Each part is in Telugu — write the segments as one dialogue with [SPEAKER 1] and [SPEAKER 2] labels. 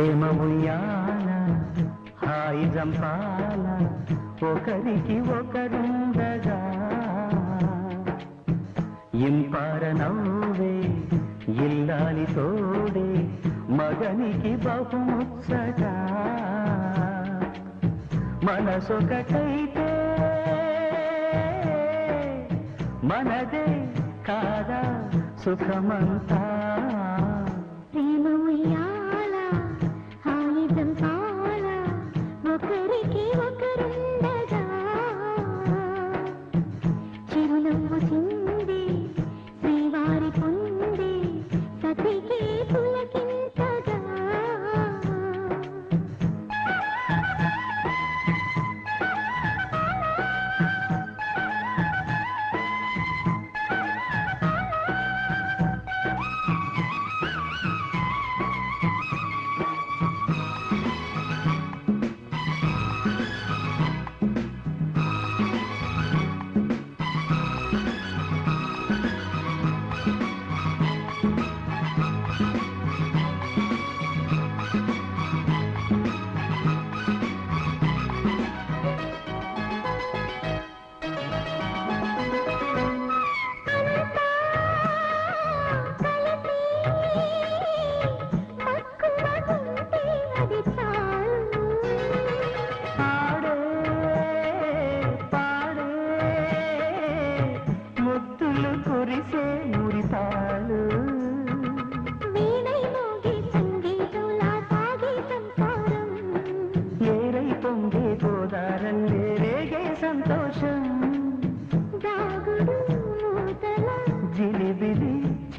[SPEAKER 1] ప్రేమ ఉయ్యాల హాయి జంపాల ఒకరికి ఒకరుండగా. ఇంపార నవ్వే ఇల్లాలి తోడే మగనికి బహుముచ్చగా. మనసొకటైతే మనదే కాదా సుఖమంతా. ప్రేమయ్యా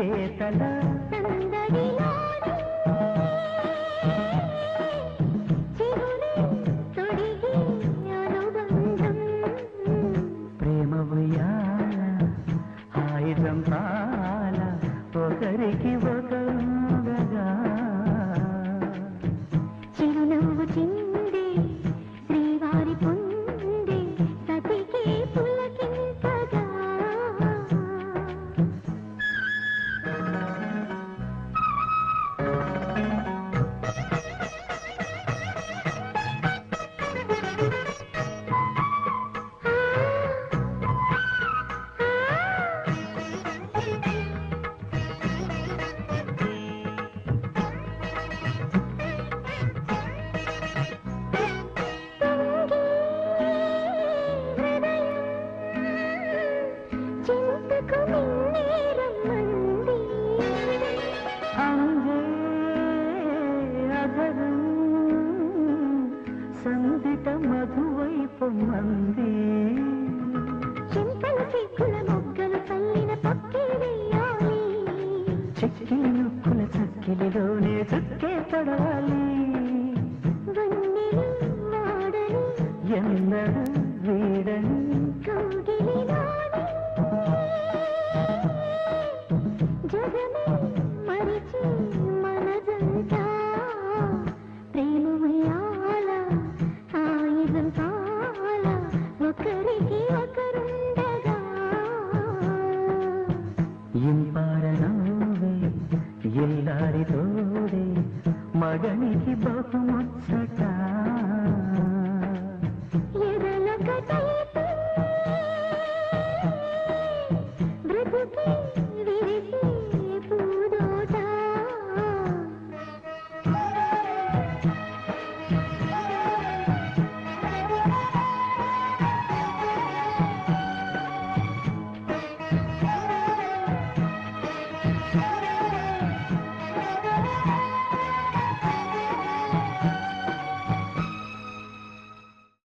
[SPEAKER 1] ಚೇತನಾ వీధిలోనే చుక్కే పడవా Thank you.